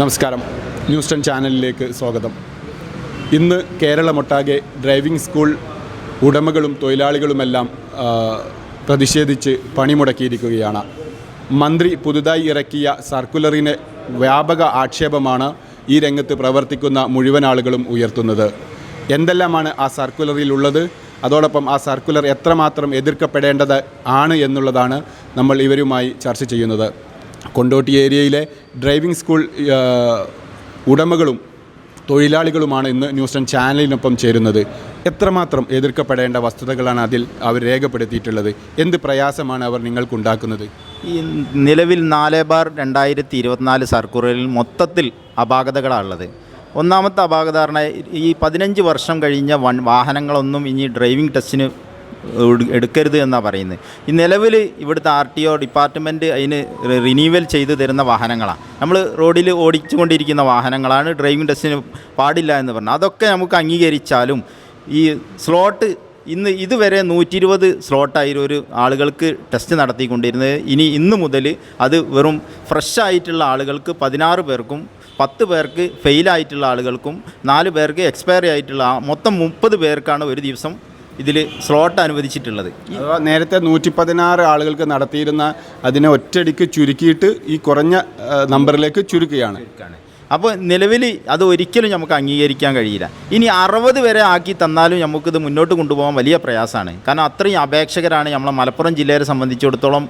നമസ്കാരം. News ten ചാനലിലേക്ക് സ്വാഗതം. ഇന്ന് കേരളമൊട്ടാകെ ഡ്രൈവിംഗ് സ്കൂൾ ഉടമകളും തൊഴിലാളികളുമെല്ലാം പ്രതിഷേധിച്ച് പണിമുടക്കിയിരിക്കുകയാണ്. മന്ത്രി പുതുതായി ഇറക്കിയ സർക്കുലറിന് വ്യാപക ആക്ഷേപമാണ് ഈ രംഗത്ത് പ്രവർത്തിക്കുന്ന മുഴുവൻ ആളുകളും ഉയർത്തുന്നത്. എന്തെല്ലാമാണ് ആ സർക്കുലറിൽ ഉള്ളത് അതോടൊപ്പം ആ സർക്കുലർ എത്രമാത്രം എതിർക്കപ്പെടേണ്ടത് ആണ് എന്നുള്ളതാണ് നമ്മൾ ഇവരുമായി ചർച്ച ചെയ്യുന്നത്. കൊണ്ടോട്ടി ഏരിയയിലെ ഡ്രൈവിംഗ് സ്കൂൾ ഉടമകളും തൊഴിലാളികളുമാണ് ഇന്ന് ന്യൂസ് ടെൻ ചാനലിനൊപ്പം ചേരുന്നത്. എത്രമാത്രം എതിർക്കപ്പെടേണ്ട വസ്തുതകളാണ് അതിൽ അവർ രേഖപ്പെടുത്തിയിട്ടുള്ളത്? എന്ത് പ്രയാസമാണ് അവർ നിങ്ങൾക്കുണ്ടാക്കുന്നത്? ഈ നിലവിൽ നാല് ബാർ രണ്ടായിരത്തി ഇരുപത്തിനാല് സർക്കുലറിൽ മൊത്തത്തിൽ അപാകതകളാണുള്ളത്. ഒന്നാമത്തെ അപാകത ഈ പതിനഞ്ച് വർഷം കഴിഞ്ഞ വൺ വാഹനങ്ങളൊന്നും ഇനി ഡ്രൈവിംഗ് ടെസ്റ്റിന് എടുക്കരുത് എന്നാണ് പറയുന്നത് ഈ നിലവിൽ ഇവിടുത്തെ ആർ ടി ഒ ഡിപ്പാർട്ട്മെന്റ് അതിന് റിന്യൂവൽ ചെയ്ത് തരുന്ന വാഹനങ്ങളാണ് നമ്മൾ റോഡിൽ ഓടിച്ചുകൊണ്ടിരിക്കുന്ന വാഹനങ്ങളാണ് ഡ്രൈവിംഗ് ടെസ്റ്റിന് പാടില്ല എന്ന് പറഞ്ഞു. അതൊക്കെ നമുക്ക് അംഗീകരിച്ചാലും ഈ സ്ലോട്ട് ഇന്ന് ഇതുവരെ നൂറ്റി ഇരുപത് സ്ലോട്ടായിരുന്നു ഒരു ആളുകൾക്ക് ടെസ്റ്റ് നടത്തിക്കൊണ്ടിരുന്നത്. ഇനി ഇന്ന് മുതൽ അത് വെറും ഫ്രഷ് ആയിട്ടുള്ള ആളുകൾക്ക് പതിനാറ് പേർക്കും പത്ത് പേർക്ക് ഫെയിലായിട്ടുള്ള ആളുകൾക്കും നാല് പേർക്ക് എക്സ്പയറി ആയിട്ടുള്ള മൊത്തം മുപ്പത് പേർക്കാണ് ഒരു ദിവസം ഇതിൽ സ്ലോട്ട് അനുവദിച്ചിട്ടുള്ളത്. നേരത്തെ നൂറ്റി പതിനാറ് ആളുകൾക്ക് നടത്തിയിരുന്ന അതിനെ ഒറ്റയടിക്ക് ചുരുക്കിയിട്ട് ഈ കുറഞ്ഞ നമ്പറിലേക്ക് ചുരുക്കുകയാണ്. അപ്പോൾ നിലവിൽ അത് ഒരിക്കലും നമുക്ക് അംഗീകരിക്കാൻ കഴിയില്ല. ഇനി അറുപത് വരെ ആക്കി തന്നാലും നമുക്കിത് മുന്നോട്ട് കൊണ്ടുപോകാൻ വലിയ പ്രയാസമാണ്. കാരണം അത്രയും അപേക്ഷകരാണ് നമ്മളെ മലപ്പുറം ജില്ലയെ സംബന്ധിച്ചിടത്തോളം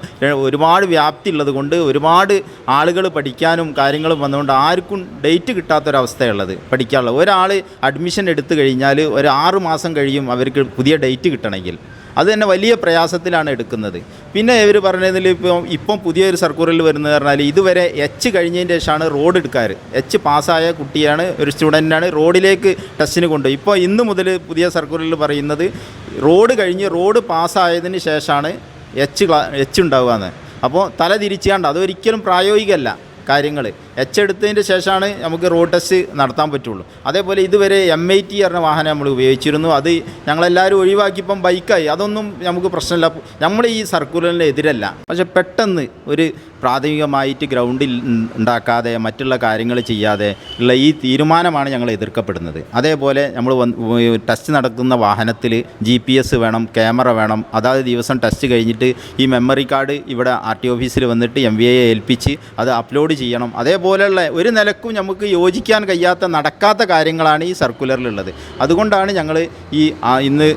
ഒരുപാട് വ്യാപ്തി ഉള്ളത് കൊണ്ട് ഒരുപാട് ആളുകൾ പഠിക്കാനും കാര്യങ്ങളും വന്നുകൊണ്ട് ആർക്കും ഡേറ്റ് കിട്ടാത്തൊരവസ്ഥയുള്ളത് പഠിക്കാനുള്ളത്. ഒരാൾ അഡ്മിഷൻ എടുത്തു കഴിഞ്ഞാൽ ഒരു ആറ് മാസം കഴിയും അവർക്ക് പുതിയ ഡേറ്റ് കിട്ടണമെങ്കിൽ. അത് തന്നെ വലിയ പ്രയാസത്തിലാണ് എടുക്കുന്നത്. പിന്നെ ഇവർ പറഞ്ഞതിൽ ഇപ്പോൾ ഇപ്പം പുതിയൊരു സർക്കൂറിൽ വരുന്നത് പറഞ്ഞാൽ ഇതുവരെ എച്ച് കഴിഞ്ഞതിന് ശേഷമാണ് റോഡ് എടുക്കാറ്. എച്ച് പാസ്സായ കുട്ടിയാണ് ഒരു സ്റ്റുഡന്റാണ് റോഡിലേക്ക് ടെസ്റ്റിന് കൊണ്ടുപോയി. ഇപ്പോൾ ഇന്ന് മുതൽ പുതിയ സർക്കൂറിൽ പറയുന്നത് റോഡ് കഴിഞ്ഞ് റോഡ് പാസ്സായതിന് ശേഷമാണ് എച്ച് ക്ലാ എച്ച് ഉണ്ടാവുക എന്ന് അപ്പോൾ തല തിരിച്ചാണ്ട് അതൊരിക്കലും പ്രായോഗികമല്ല. കാര്യങ്ങൾ. എച്ച് എടുത്തതിന്റെ ശേഷമാണ് നമുക്ക് റോഡ് ടെസ്റ്റ് നടത്താൻ പറ്റുള്ളൂ. അതേപോലെ ഇതുവരെ എം ഐ ടി പറഞ്ഞ വാഹനം നമ്മൾ ഉപയോഗിച്ചിരുന്നു. അത് ഞങ്ങളെല്ലാവരും ഒഴിവാക്കിയപ്പം ബൈക്കായി അതൊന്നും നമുക്ക് പ്രശ്നമില്ല. നമ്മൾ ഈ സർക്കുലറിന് എതിരല്ല. പക്ഷെ പെട്ടെന്ന് ഒരു പ്രാഥമികമായിട്ട് ഗ്രൗണ്ടിൽ ഉണ്ടാക്കാതെ മറ്റുള്ള കാര്യങ്ങൾ ചെയ്യാതെ ഉള്ള ഈ തീരുമാനമാണ് ഞങ്ങൾ എതിർക്കപ്പെടുന്നത്. അതേപോലെ നമ്മൾ ടെസ്റ്റ് നടക്കുന്ന വാഹനത്തിൽ ജി പി എസ് വേണം ക്യാമറ വേണം. അതാത് ദിവസം ടെസ്റ്റ് കഴിഞ്ഞിട്ട് ഈ മെമ്മറി കാർഡ് ഇവിടെ ആർ ടി ഓഫീസിൽ വന്നിട്ട് എം വി എയെ ഏൽപ്പിച്ച് അത് അപ്ലോഡ് ചെയ്യണം. അതേപോലെയുള്ള ഒരു നിലക്കും നമുക്ക് യോജിക്കാൻ കഴിയാത്ത നടക്കാത്ത കാര്യങ്ങളാണ് ഈ സർക്കുലറിലുള്ളത്. അതുകൊണ്ടാണ് ഞങ്ങൾ ഈ ഇന്ന്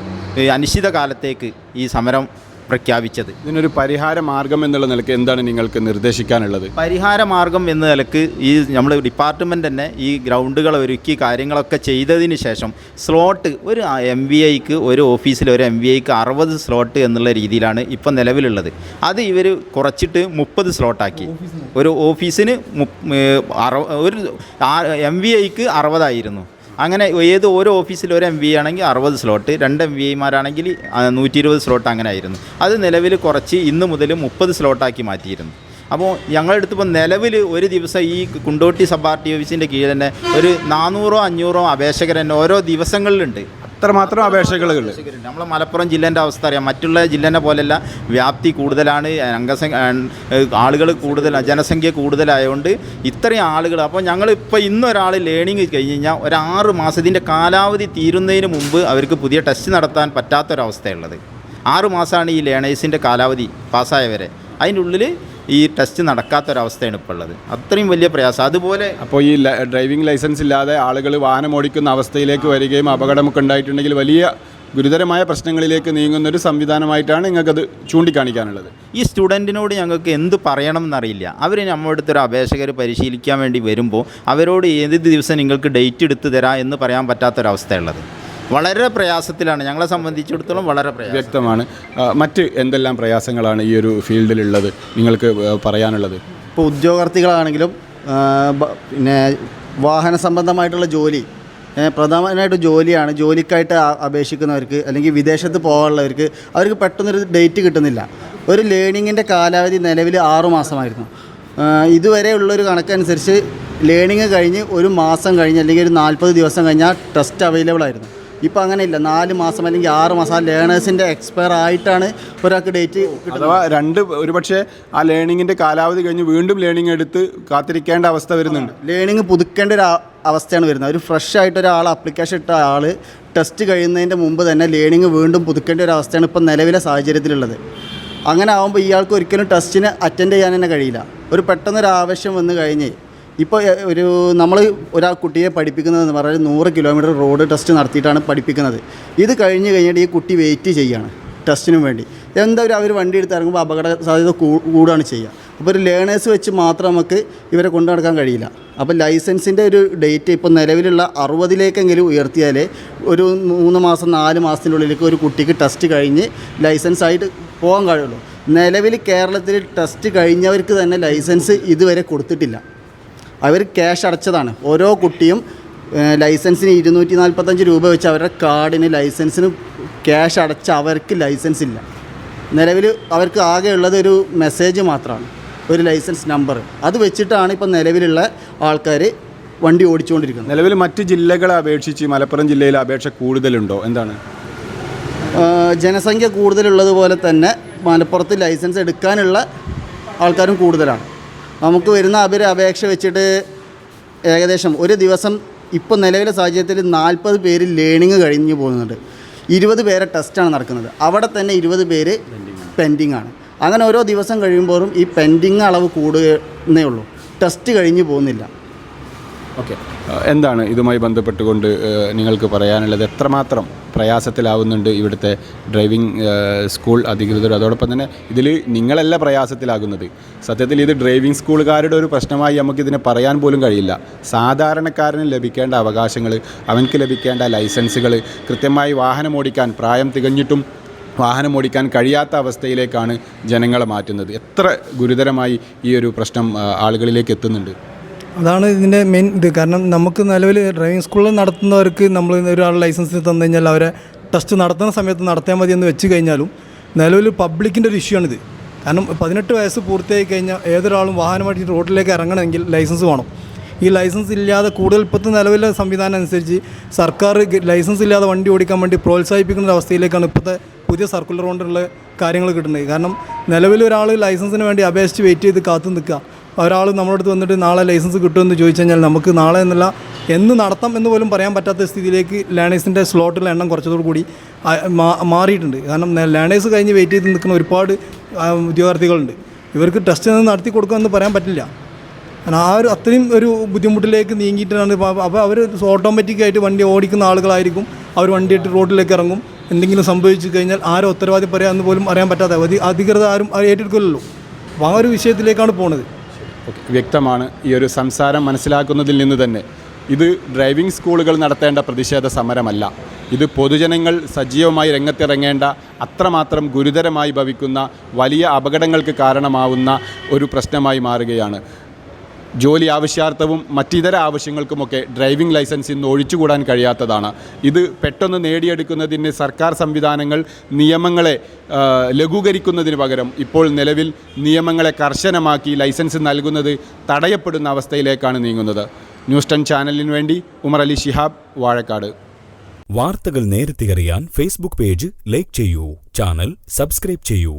അനിശ്ചിത അനിശ്ചിതകാലത്തേക്ക് ഈ സമരം പ്രഖ്യാപിച്ചത്. ഇതിനൊരു പരിഹാര മാർഗം എന്നുള്ള നിലയ്ക്ക് എന്താണ് നിങ്ങൾക്ക് നിർദ്ദേശിക്കാനുള്ളത്? പരിഹാര മാർഗം എന്ന നിലയ്ക്ക് ഈ നമ്മൾ ഡിപ്പാർട്ട്മെന്റ് തന്നെ ഈ ഗ്രൗണ്ടുകൾ ഒരുക്കി കാര്യങ്ങളൊക്കെ ചെയ്തതിന് ശേഷം സ്ലോട്ട് ഒരു എം വി ഐക്ക് ഒരു ഓഫീസിൽ ഒരു എം വി ഐക്ക് അറുപത് സ്ലോട്ട് എന്നുള്ള രീതിയിലാണ് ഇപ്പം നിലവിലുള്ളത്. അത് ഇവർ കുറച്ചിട്ട് മുപ്പത് സ്ലോട്ടാക്കി. ഒരു ഓഫീസിന് ഒരു എം വി ഐക്ക് അറുപതായിരുന്നു. അങ്ങനെ ഏത് ഓരോ ഓഫീസിൽ ഒരു എം വി ആണെങ്കിൽ അറുപത് സ്ലോട്ട് രണ്ട് എം വി ഐമാരാണെങ്കിൽ നൂറ്റി ഇരുപത് സ്ലോട്ട് അങ്ങനെ ആയിരുന്നു. അത് നിലവിൽ കുറച്ച് ഇന്ന് മുതൽ മുപ്പത് സ്ലോട്ടാക്കി മാറ്റിയിരുന്നു. അപ്പോൾ ഞങ്ങളുടെ അടുത്ത് ഇപ്പോൾ നിലവിൽ ഒരു ദിവസം ഈ കുണ്ടോട്ടി സബ് ആർ ടി ഓഫീസിന്റെ കീഴിൽ തന്നെ ഒരു നാനൂറോ അഞ്ഞൂറോ അപേക്ഷകർ തന്നെ ഓരോ ദിവസങ്ങളിലുണ്ട്. അത്രമാത്രം അപേക്ഷകൾ നമ്മളെ മലപ്പുറം ജില്ലേന്റെ അവസ്ഥ അറിയാം. മറ്റുള്ള ജില്ലേനെ പോലെയല്ല വ്യാപ്തി കൂടുതലാണ് അംഗസംഖ്യ ആളുകൾ കൂടുതൽ ജനസംഖ്യ കൂടുതലായതുകൊണ്ട് ഇത്രയും ആളുകൾ അപ്പോൾ ഞങ്ങൾ ഇപ്പോൾ ഇന്നൊരാൾ ലേണിംഗ് കഴിഞ്ഞ് കഴിഞ്ഞാൽ ഒരു ആറ് മാസത്തിന്റെ കാലാവധി തീരുന്നതിന് മുമ്പ് അവർക്ക് പുതിയ ടെസ്റ്റ് നടത്താൻ പറ്റാത്തൊരവസ്ഥയുള്ളത് ആറ് മാസമാണ് ഈ ലേണേഴ്സിന്റെ കാലാവധി പാസ്സായവരെ. അതിന്റെ ഉള്ളിൽ ഈ ടെസ്റ്റ് നടക്കാത്തൊരവസ്ഥയാണ് ഇപ്പോൾ ഉള്ളത്. അത്രയും വലിയ പ്രയാസം. അതുപോലെ അപ്പോൾ ഈ ഡ്രൈവിംഗ് ലൈസൻസ് ഇല്ലാതെ ആളുകൾ വാഹനം ഓടിക്കുന്ന അവസ്ഥയിലേക്ക് വരികയും അപകടമൊക്കെ ഉണ്ടായിട്ടുണ്ടെങ്കിൽ വലിയ ഗുരുതരമായ പ്രശ്നങ്ങളിലേക്ക് നീങ്ങുന്ന ഒരു സംവിധാനമായിട്ടാണ് നിങ്ങൾക്കത് ചൂണ്ടിക്കാണിക്കാനുള്ളത്. ഈ സ്റ്റുഡന്റിനോട് ഞങ്ങൾക്ക് എന്ത് പറയണം എന്നറിയില്ല അവർ നമ്മുടെ അടുത്തൊരു അപേക്ഷകർ പരിശീലിക്കാൻ വേണ്ടി വരുമ്പോൾ അവരോട് ഏത് ദിവസം നിങ്ങൾക്ക് ഡേറ്റ് എടുത്ത് തരാം എന്ന് പറയാൻ പറ്റാത്തൊരവസ്ഥയുള്ളത് വളരെ പ്രയാസത്തിലാണ്. ഞങ്ങളെ സംബന്ധിച്ചിടത്തോളം വളരെ പ്രയാസം. വ്യക്തമാണ്. മറ്റ് എന്തെല്ലാം പ്രയാസങ്ങളാണ് ഈ ഒരു ഫീൽഡിലുള്ളത്? നിങ്ങൾക്ക് പറയാനുള്ളത്? ഇപ്പോൾ ഉദ്യോഗാർത്ഥികളാണെങ്കിലും പിന്നെ വാഹന സംബന്ധമായിട്ടുള്ള ജോലി പ്രധാനമായിട്ട് ജോലിയാണ്. ജോലിക്കായിട്ട് അപേക്ഷിക്കുന്നവർക്ക് അല്ലെങ്കിൽ വിദേശത്ത് പോകാനുള്ളവർക്ക് അവർക്ക് പെട്ടെന്നൊരു ഡേറ്റ് കിട്ടുന്നില്ല. ഒരു ലേണിങ്ങിന്റെ കാലാവധി നിലവിൽ ആറു മാസമായിരുന്നു. ആ, ഇതുവരെ ഉള്ളൊരു കണക്കനുസരിച്ച് ലേണിങ് കഴിഞ്ഞ് ഒരു മാസം കഴിഞ്ഞ് അല്ലെങ്കിൽ ഒരു നാൽപ്പത് ദിവസം കഴിഞ്ഞാൽ ടെസ്റ്റ് അവൈലബിൾ ആയിരുന്നു ഇപ്പോൾ അങ്ങനെയില്ല. നാല് മാസം അല്ലെങ്കിൽ ആറ് മാസം ആ ലേണേഴ്സിന്റെ എക്സ്പയർ ആയിട്ടാണ് ഒരാൾക്ക് ഡേറ്റ് അഥവാ രണ്ട് ഒരുപക്ഷെ ആ ലേണിങ്ങിന്റെ കാലാവധി കഴിഞ്ഞ് വീണ്ടും ലേണിംഗ് എടുത്ത് കാത്തിരിക്കേണ്ട അവസ്ഥ വരുന്നുണ്ട്. ലേണിംഗ് പുതുക്കേണ്ട ഒരു അവസ്ഥയാണ് വരുന്നത്. ഒരു ഫ്രഷ് ആയിട്ട് ഒരാൾ അപ്ലിക്കേഷൻ ഇട്ട ആൾ ടെസ്റ്റ് കഴിയുന്നതിന്റെ മുമ്പ് തന്നെ ലേണിംഗ് വീണ്ടും പുതുക്കേണ്ട ഒരു അവസ്ഥയാണ് ഇപ്പം നിലവിലെ സാഹചര്യത്തിലുള്ളത്. അങ്ങനെ ആകുമ്പോൾ ഇയാൾക്ക് ഒരിക്കലും ടെസ്റ്റിന് അറ്റൻഡ് ചെയ്യാൻ തന്നെ കഴിയില്ല. ഒരു പെട്ടെന്നൊരു ആവശ്യം വന്നു കഴിഞ്ഞ് ഇപ്പോൾ ഒരു നമ്മൾ ഒരാൾ കുട്ടിയെ പഠിപ്പിക്കുന്നതെന്ന് പറഞ്ഞാൽ നൂറ് കിലോമീറ്റർ റോഡ് ടെസ്റ്റ് നടത്തിയിട്ടാണ് പഠിപ്പിക്കുന്നത്. ഇത് കഴിഞ്ഞ് കഴിഞ്ഞിട്ട് ഈ കുട്ടി വെയിറ്റ് ചെയ്യുകയാണ് ടെസ്റ്റിനും വേണ്ടി. എന്തായാലും അവർ വണ്ടി എടുത്ത് ഇറങ്ങുമ്പോൾ അപകട സാധ്യത കൂടുകയാണ് ചെയ്യുക. അപ്പോൾ ഒരു ലേണേഴ്സ് വെച്ച് മാത്രം നമുക്ക് ഇവരെ കൊണ്ടു നടക്കാൻ കഴിയില്ല. അപ്പോൾ ലൈസൻസിന്റെ ഒരു ഡേറ്റ് ഇപ്പോൾ നിലവിലുള്ള അറുപതിലേക്കെങ്കിലും ഉയർത്തിയാലേ ഒരു മൂന്ന് മാസം നാല് മാസത്തിനുള്ളിലേക്ക് ഒരു കുട്ടിക്ക് ടെസ്റ്റ് കഴിഞ്ഞ് ലൈസൻസ് ആയിട്ട് പോകാൻ കഴിയുള്ളൂ. നിലവിൽ കേരളത്തിൽ ടെസ്റ്റ് കഴിഞ്ഞവർക്ക് തന്നെ ലൈസൻസ് ഇതുവരെ കൊടുത്തിട്ടില്ല. അവർ ക്യാഷ് അടച്ചതാണ്. ഓരോ കുട്ടിയും ലൈസൻസിന് ഇരുന്നൂറ്റി നാൽപ്പത്തഞ്ച് രൂപ വെച്ച് അവരുടെ കാർഡിന് ലൈസൻസിന് ക്യാഷ് അടച്ച അവർക്ക് ലൈസൻസ് ഇല്ല. നിലവിൽ അവർക്ക് ആകെ ഉള്ളത് ഒരു മെസ്സേജ് മാത്രമാണ്. ഒരു ലൈസൻസ് നമ്പർ അത് വെച്ചിട്ടാണ് ഇപ്പം നിലവിലുള്ള ആൾക്കാർ വണ്ടി ഓടിച്ചുകൊണ്ടിരിക്കുന്നത്. നിലവിൽ മറ്റ് ജില്ലകളെ അപേക്ഷിച്ച് മലപ്പുറം ജില്ലയിൽ അപേക്ഷ കൂടുതലുണ്ടോ? എന്താണ്? ജനസംഖ്യ ജനസംഖ്യ കൂടുതലുള്ളതുപോലെ തന്നെ മലപ്പുറത്ത് ലൈസൻസ് എടുക്കാനുള്ള ആൾക്കാരും കൂടുതലാണ്. നമുക്ക് വരുന്ന അവർ അപേക്ഷ വെച്ചിട്ട് ഏകദേശം ഒരു ദിവസം ഇപ്പോൾ നിലവിലെ സാഹചര്യത്തിൽ നാൽപ്പത് പേര് ലേണിംഗ് കഴിഞ്ഞു പോകുന്നുണ്ട്. ഇരുപത് പേരെ ടെസ്റ്റാണ് നടക്കുന്നത്. അവിടെ തന്നെ ഇരുപത് പേര് പെൻഡിങ് ആണ്. അങ്ങനെ ഓരോ ദിവസം കഴിയുമ്പോഴും ഈ പെൻഡിങ് അളവ് കൂടുന്നേ ഉള്ളൂ. ടെസ്റ്റ് കഴിഞ്ഞു പോകുന്നില്ല. ഓക്കെ എന്താണ് ഇതുമായി ബന്ധപ്പെട്ടുകൊണ്ട് നിങ്ങൾക്ക് പറയാനുള്ളത്? എത്രമാത്രം പ്രയാസത്തിലാവുന്നുണ്ട് ഇവിടുത്തെ ഡ്രൈവിംഗ് സ്കൂൾ അധികൃതർ? അതോടൊപ്പം തന്നെ ഇതിൽ നിങ്ങളല്ല പ്രയാസത്തിലാകുന്നത്. സത്യത്തിൽ ഇത് ഡ്രൈവിംഗ് സ്കൂളുകാരുടെ ഒരു പ്രശ്നമായി നമുക്കിതിനെ പറയാൻ പോലും കഴിയില്ല. സാധാരണക്കാരന് ലഭിക്കേണ്ട അവകാശങ്ങൾ അവൻക്ക് ലഭിക്കേണ്ട ലൈസൻസുകൾ കൃത്യമായി വാഹനം ഓടിക്കാൻ പ്രായം തികഞ്ഞിട്ടും വാഹനം ഓടിക്കാൻ കഴിയാത്ത അവസ്ഥയിലേക്കാണ് ജനങ്ങളെ മാറ്റുന്നത്. എത്ര ഗുരുതരമായി ഈ ഒരു പ്രശ്നം ആളുകളിലേക്ക് എത്തുന്നുണ്ട്. അതാണ് ഇതിന്റെ മെയിൻ ഇത്. കാരണം നമുക്ക് നിലവിൽ ഡ്രൈവിംഗ് സ്കൂളിൽ നടത്തുന്നവർക്ക് നമ്മൾ ഒരാൾ ലൈസൻസ് തന്നു കഴിഞ്ഞാൽ അവരെ ടെസ്റ്റ് നടത്തുന്ന സമയത്ത് നടത്തിയാൽ മതി എന്ന് വെച്ച് കഴിഞ്ഞാലും നിലവിൽ പബ്ലിക്കിന്റെ ഒരു ഇഷ്യൂ ആണിത്. കാരണം പതിനെട്ട് വയസ്സ് പൂർത്തിയായി കഴിഞ്ഞാൽ ഏതൊരാളും വാഹനമായിട്ട് റോഡിലേക്ക് ഇറങ്ങണമെങ്കിൽ ലൈസൻസ് വേണം. ഈ ലൈസൻസ് ഇല്ലാതെ കൂടുതൽ ഇപ്പോഴത്തെ നിലവിലെ സംവിധാനം അനുസരിച്ച് സർക്കാർ ലൈസൻസ് ഇല്ലാതെ വണ്ടി ഓടിക്കാൻ വേണ്ടി പ്രോത്സാഹിപ്പിക്കുന്ന അവസ്ഥയിലേക്കാണ് ഇപ്പോഴത്തെ പുതിയ സർക്കുലർ കൊണ്ടുള്ള കാര്യങ്ങൾ കിട്ടുന്നത്. കാരണം നിലവിൽ ഒരാൾ ലൈസൻസിന് വേണ്ടി അപേക്ഷിച്ച് വെയിറ്റ് ചെയ്ത് കാത്തു നിൽക്കുക. ഒരാൾ നമ്മുടെ അടുത്ത് വന്നിട്ട് നാളെ ലൈസൻസ് കിട്ടുമെന്ന് ചോദിച്ചു കഴിഞ്ഞാൽ നമുക്ക് നാളെ എന്നല്ല എന്ന് നടത്താം എന്ന് പോലും പറയാൻ പറ്റാത്ത സ്ഥിതിയിലേക്ക് ലേണേഴ്സിന്റെ സ്ലോട്ടിലെ എണ്ണം കുറച്ചതോടു കൂടി മാറിയിട്ടുണ്ട്. കാരണം ലേണേഴ്സ് കഴിഞ്ഞ് വെയിറ്റ് ചെയ്ത് നിൽക്കുന്ന ഒരുപാട് ഉദ്യോഗാർത്ഥികളുണ്ട്. ഇവർക്ക് ടെസ്റ്റ് നടത്തി കൊടുക്കുമെന്ന് പറയാൻ പറ്റില്ല. ആ ഒരു അത്രയും ഒരു ബുദ്ധിമുട്ടിലേക്ക് നീങ്ങിയിട്ടാണ് അപ്പോൾ അവർ ഓട്ടോമാറ്റിക്കായിട്ട് വണ്ടി ഓടിക്കുന്ന ആളുകളായിരിക്കും. അവർ വണ്ടിയിട്ട് റോഡിലേക്ക് ഇറങ്ങും. എന്തെങ്കിലും സംഭവിച്ചു കഴിഞ്ഞാൽ ആരോ ഉത്തരവാദി പറയാമെന്ന് പോലും അറിയാൻ പറ്റാത്ത അധി- അധികൃതർ ആരും ഏറ്റെടുക്കില്ലല്ലോ. അപ്പോൾ ആ ഒരു വിഷയത്തിലേക്കാണ് പോണത്. വ്യക്തമാണ് ഈ ഒരു സംസാരം മനസ്സിലാക്കുന്നതിൽ നിന്ന് തന്നെ. ഇത് ഡ്രൈവിംഗ് സ്കൂളുകൾ നടത്തേണ്ട പ്രതിഷേധ സമരമല്ല. ഇത് പൊതുജനങ്ങൾ സജീവമായി രംഗത്തിറങ്ങേണ്ട അത്രമാത്രം ഗുരുതരമായി ഭവിക്കുന്ന വലിയ അപകടങ്ങൾക്ക് കാരണമാവുന്ന ഒരു പ്രശ്നമായി മാറുകയാണ്. ജോലി ആവശ്യാർത്ഥവും മറ്റിതര ആവശ്യങ്ങൾക്കുമൊക്കെ ഡ്രൈവിംഗ് ലൈസൻസ് ഇന്ന് ഒഴിച്ചുകൂടാൻ കഴിയാത്തതാണ്. ഇത് പെട്ടെന്ന് നേടിയെടുക്കുന്നതിന് സർക്കാർ സംവിധാനങ്ങൾ നിയമങ്ങളെ ലഘൂകരിക്കുന്നതിന് പകരം ഇപ്പോൾ നിലവിൽ നിയമങ്ങളെ കർശനമാക്കി ലൈസൻസ് നൽകുന്നത് തടയപ്പെടുന്ന അവസ്ഥയിലേക്കാണ് നീങ്ങുന്നത്. ന്യൂസ് ടെൻ ചാനലിന് വേണ്ടി ഉമർ അലി ശിഹാബ് വാഴക്കാട്. വാർത്തകൾ നേരത്തെ അറിയാൻ ഫേസ്ബുക്ക് പേജ് ലൈക്ക് ചെയ്യൂ ചാനൽ സബ്സ്ക്രൈബ് ചെയ്യൂ.